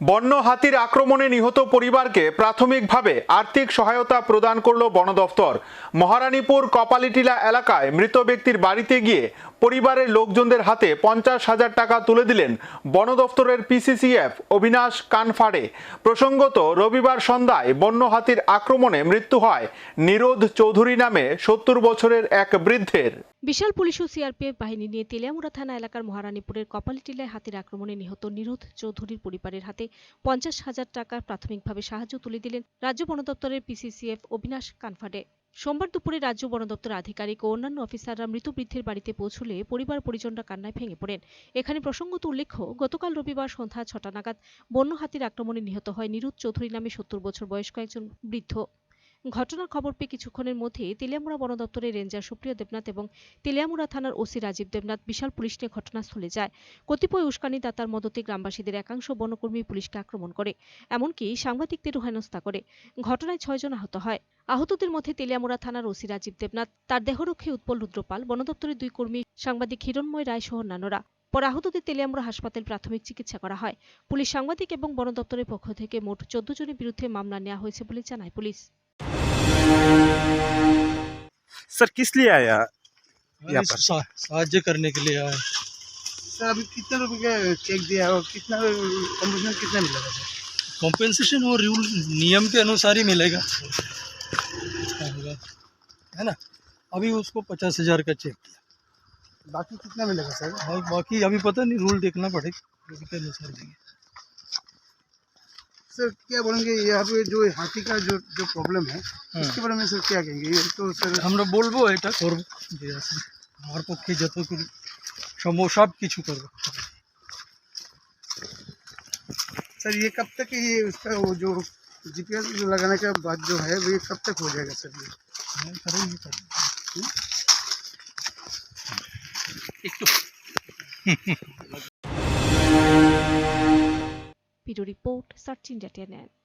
বন্য হাতির আক্রমণে নিহত পরিবারকে প্রাথমিকভাবে আর্থিক সহায়তা প্রদান করল বন দফতর। মহারানীপুর কপালিটিলা এলাকায় মৃত ব্যক্তির বাড়িতে গিয়ে পরিবারের লোকজনদের হাতে পঞ্চাশ হাজার টাকা তুলে দিলেন বন দফতরের পিসিসিএফ অবিনাশ কানফাড়ে। প্রসঙ্গত, রবিবার সন্ধ্যায় বন্য হাতির আক্রমণে মৃত্যু হয় নিরোধ চৌধুরী নামে সত্তর বছরের এক বৃদ্ধের। বিশাল পুলিশ ও সিআরপিএফ বাহিনী নিয়ে তেলিয়ামুড়া থানা এলাকার মহারানীপুরের কপালিটিলায় হাতির আক্রমণে নিহত নিরোধ চৌধুরীর পরিবারের হাতে পঞ্চাশ হাজার টাকা প্রাথমিকভাবে সাহায্য তুলে দিলেন রাজ্য বন দপ্তরের পিসিসিএফ অবিনাশ কানফাডে। সোমবার দুপুরে রাজ্য বন দপ্তর আধিকারিক ও অন্যান্য অফিসাররা মৃত বৃদ্ধের বাড়িতে পৌঁছলে পরিবার পরিজনরা কান্নায় ভেঙে পড়েন। এখানে প্রসঙ্গত উল্লেখ্য, গতকাল রবিবার সন্ধ্যা ছটা নাগাদ বন্য হাতির আক্রমণে নিহত হয় নিরুদ চৌধুরী নামে সত্তর বছর বয়স্ক একজন বৃদ্ধ। ঘটনার খবর পেয়ে কিছুক্ষণের মধ্যে তেলিয়ামুড়া বন দপ্তরের রেঞ্জার সুপ্রিয় দেবনাথ এবং তেলিয়ামুড়া থানার ওসি রাজীব দেবনাথ বিশাল পুলিশ নিয়ে ঘটনাস্থলে যায়। কতিপয় উস্কানিদাতার মদতে গ্রামবাসীদের একাংশ বনকর্মী পুলিশকে আক্রমণ করে, এমনকি সাংবাদিকদেরও হেনস্থা করে। ঘটনায় ছয়জন আহত হয়। আহতদের মধ্যে তেলিয়ামুড়া থানার ওসি রাজীব দেবনাথ, তার দেহরক্ষী উৎপল রুদ্রপাল, বন দপ্তরের দুই কর্মী সাংবাদিক হিরণময় রায় সহ অন্যান্যরা। পরে আহতদের তেলিয়ামুড়া হাসপাতাল প্রাথমিক চিকিৎসা করা হয়। পুলিশ সাংবাদিক এবং বন দপ্তরের পক্ষ থেকে মোট চোদ্দ জনের বিরুদ্ধে মামলা নেওয়া হয়েছে বলে জানায় পুলিশ। सर किस लिए आया यहाँ पर? साहाଯ୍य करने के लिए आए सर अभी कितने रुपए का चेक दिया और कितना कमीशन कितना मिलेगा सर? कॉम्पेंसेशन वो रूल नियम के अनुसार ही मिलेगा। है ना? अभी उसको पचास हज़ार का चेक दिया। बाकी कितना मिलेगा सर? बाकी अभी पता नहीं रूल देखना पड़ेगा। रूल के अनुसार देंगे। सर क्या बोलेंगे यहाँ पे जो हाथी का जो जो प्रॉब्लम है हाँ। इसके बारे में सर क्या कहेंगे ये तो सर আমরা বলবো এটা করব যে আছে আমার পক্ষে যতটুকু সম্ভব সব কিছু করবো सर ये कब तक ये उसका वो जो जीपीएस लगाने के बाद जो है वो ये कब तक हो जाएगा सर ये হ্যাঁ, करेंगे करेंगे video report search India TNN.